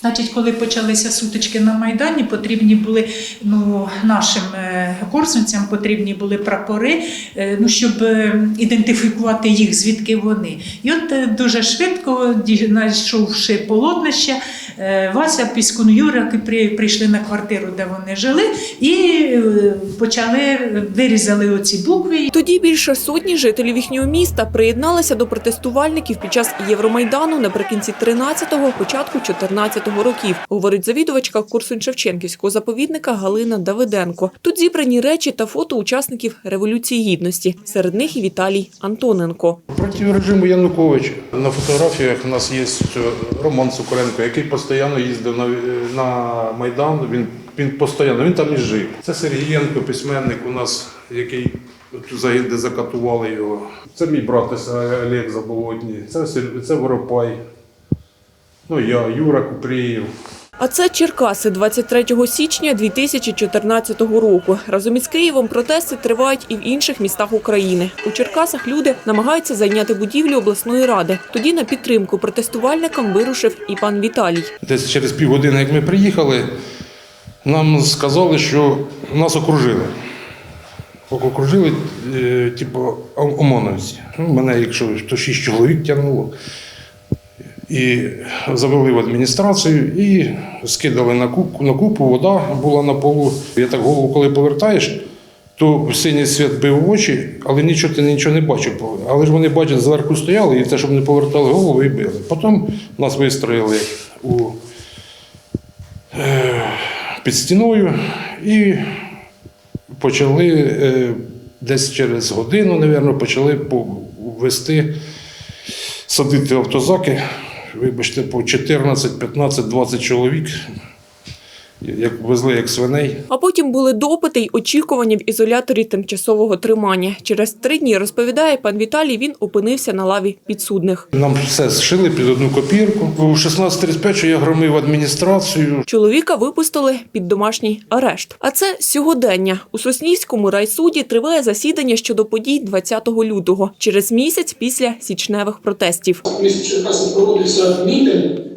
Значить, коли почалися сутички на Майдані, потрібні були ну, нашим е, корсунцям потрібні були прапори, е, ну, щоб е, ідентифікувати їх, звідки вони. І от дуже швидко, знайшовши полотнище, Вася Піскун при- прийшли на квартиру, де вони жили, і почали вирізали оці букви. Тоді більше сотні жителів їхнього міста приєдналися до протестувальників під час Євромайдану наприкінці 13-го, початку 14-го років, говорить завідувачка Курсунь Шевченківського заповідника Галина Давиденко. Тут зібрані речі та фото учасників Революції Гідності. Серед них і Віталій Антоненко. Проти режиму Януковича. На фотографіях у нас є Роман Сукоренко, який постійно їздив на, на Майдан. Він, він постійно, він там і жив. Це Сергієнко, письменник у нас, який загиде закатували його. Це мій брат Олег Заболотній, це, це Воропай. Ну, я, Юра Купрієв. А це Черкаси 23 січня 2014 року. Разом із Києвом протести тривають і в інших містах України. У Черкасах люди намагаються зайняти будівлю обласної ради. Тоді на підтримку протестувальникам вирушив і пан Віталій. Десь через півгодини, як ми приїхали, нам сказали, що нас окружили. Окружили, е, типу, ОМОНовці. Ну, мене, якщо то шість чоловік тягнуло. І завели в адміністрацію і скидали на купу, на купу, вода була на полу. Я так голову, коли повертаєш, то синій світ бив в очі, але нічого ти нічого не бачив. Але ж вони бачать, зверху стояли, і те, щоб не повертали голову, і били. Потім нас вистроїли у, е, під стіною і почали е, десь через годину, мабуть, почали вести, садити автозаки, вибачте, по 14, 15, 20 чоловік, як везли як свиней. А потім були допити й очікування в ізоляторі тимчасового тримання. Через три дні розповідає пан Віталій. Він опинився на лаві підсудних. Нам все зшили під одну копірку. У 16.35 що я громив адміністрацію. Чоловіка випустили під домашній арешт. А це сьогодення. У Соснівському райсуді триває засідання щодо подій 20 лютого, через місяць після січневих протестів. Черкаси проводився мітинг,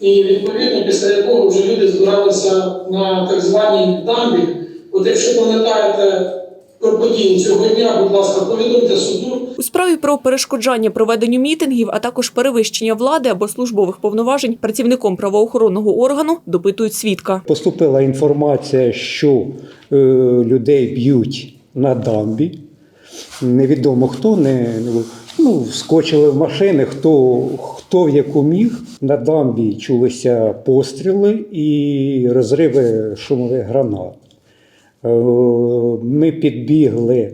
і відповідно після якого вже люди збиралися на так званій дамбі. От якщо пам'ятаєте про події цього дня, будь ласка, повідомте суду. У справі про перешкоджання проведенню мітингів, а також перевищення влади або службових повноважень працівником правоохоронного органу допитують свідка. Поступила інформація, що е, людей б'ють на дамбі. Невідомо хто не ну, вскочили в машини, хто, хто в яку міг. На дамбі чулися постріли і розриви шумових гранат. Е, Ми підбігли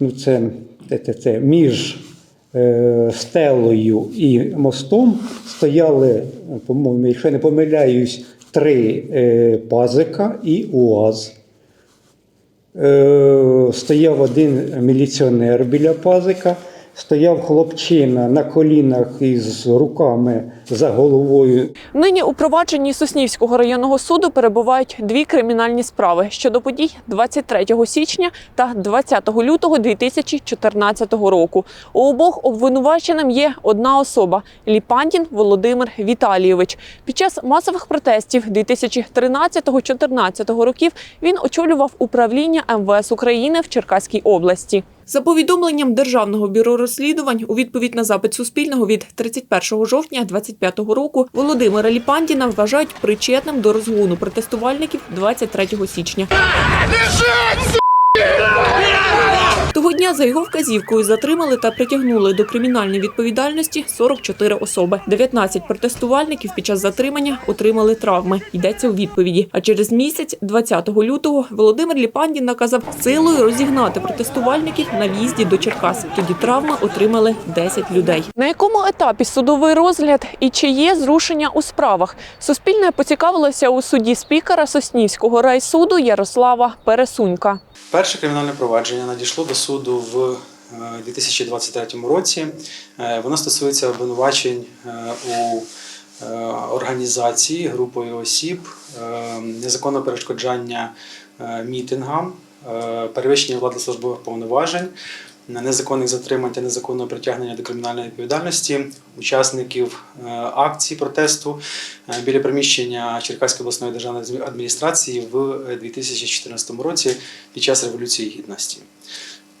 ну, це, це, це, між е, стелою і мостом стояли, по-моєму, якщо не помиляюсь, три е, пазика і УАЗ. Стояв один міліціонер біля пазика, стояв хлопчина на колінах із руками за головою Нині у провадженні Соснівського районного суду перебувають дві кримінальні справи щодо подій 23 січня та 20 лютого 2014 року. У обох обвинуваченим є одна особа Ліпандін Володимир Віталійович. Під час масових протестів 2013-2014 років він очолював управління МВС України в Черкаській області. За повідомленням Державного бюро розслідувань у відповідь на запит Суспільного від 31 жовтня 2025 року Володимира Ліпандіна вважають причетним до розгону протестувальників 23 січня. Того дня за його вказівкою затримали та притягнули до кримінальної відповідальності 44 особи. 19 протестувальників під час затримання отримали травми. Йдеться у відповіді. А через місяць, 20 лютого, Володимир Ліпандін наказав силою розігнати протестувальників на в'їзді до Черкас. Тоді травми отримали 10 людей. На якому етапі судовий розгляд і чи є зрушення у справах? Суспільне поцікавилося у суді спікера Соснівського райсуду Ярослава Пересунька. Перше кримінальне провадження надійшло до суду в е, 2023 році. Е, Воно стосується обвинувачень е, у е, організації групою осіб, е, незаконного перешкоджання е, мітингам, е, перевищення владослужбових повноважень, незаконних затримань та незаконного притягнення до кримінальної відповідальності учасників е, акції протесту е, біля приміщення Черкаської обласної державної адміністрації в 2014 році під час Революції Гідності.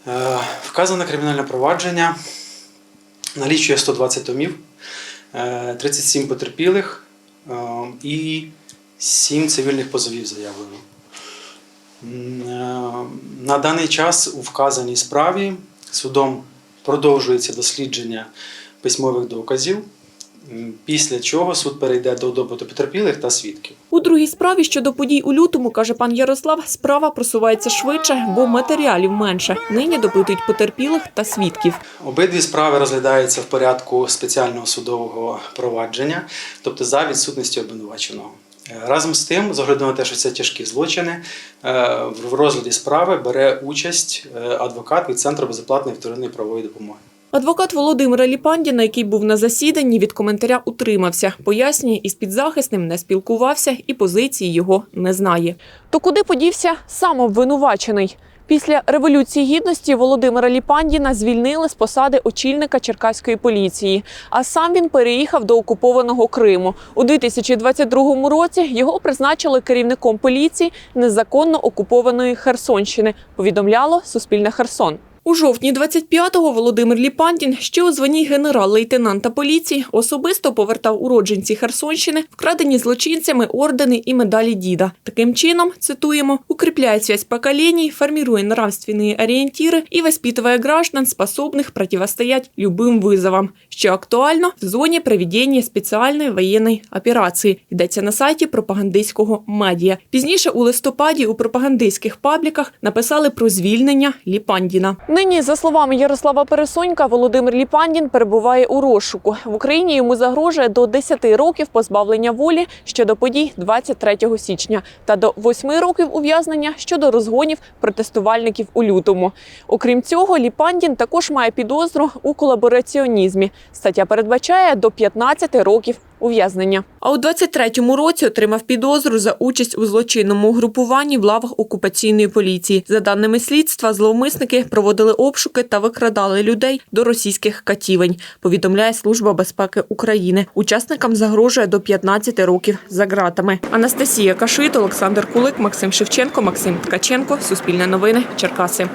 Е, Вказане кримінальне провадження налічує 120 томів, е, 37 потерпілих е, і 7 цивільних позовів заявлено. Е, На даний час у вказаній справі судом продовжується дослідження письмових доказів, після чого суд перейде до допиту потерпілих та свідків. У другій справі щодо подій у лютому, каже пан Ярослав, справа просувається швидше, бо матеріалів менше. Нині допитують потерпілих та свідків. Обидві справи розглядаються в порядку спеціального судового провадження, тобто за відсутністю обвинуваченого. Е, Разом з тим, з огляду на те, що це тяжкі злочини, е, в розгляді справи бере участь е, адвокат від Центру безоплатної вторинної правової допомоги. Адвокат Володимира Ліпандіна, який був на засіданні, від коментаря утримався. Пояснює, із підзахисним не спілкувався і позиції його не знає. То куди подівся сам обвинувачений? Після революції гідності Володимира Ліпандіна звільнили з посади очільника Черкаської поліції. А сам він переїхав до окупованого Криму. У 2022 році його призначили керівником поліції незаконно окупованої Херсонщини. Повідомляло Суспільне Херсон. У жовтні 25-го Володимир Ліпандін ще у званні генерал-лейтенанта поліції особисто повертав уродженці Херсонщини, вкрадені злочинцями ордени і медалі діда. Таким чином, цитуємо, укрепляє связь поколений, формируя нравственные ориентиры и воспитывая граждан, способных противостоять любым вызовам, що актуально в зоні проведення спеціальної воєнної операції. Йдеться на сайті пропагандистського медіа. Пізніше у листопаді у пропагандистських пабліках написали про звільнення Ліпандіна. Нині, за словами Ярослава Пересонька, Володимир Ліпандін перебуває у розшуку. В Україні йому загрожує до 10 років позбавлення волі щодо подій 23 січня та до 8 років ув'язнення щодо розгонів протестувальників у лютому. Окрім цього, Ліпандін також має підозру у колабораціонізмі. Стаття передбачає до 15 років ув'язнення. А у 23-му році отримав підозру за участь у злочинному угрупуванні в лавах окупаційної поліції. За даними слідства, зловмисники проводили обшуки та викрадали людей до російських катівень. Повідомляє Служба безпеки України. Учасникам загрожує до 15 років за ґратами. Анастасія Кашит, Олександр Кулик, Максим Шевченко, Максим Ткаченко. Суспільне новини. Черкаси.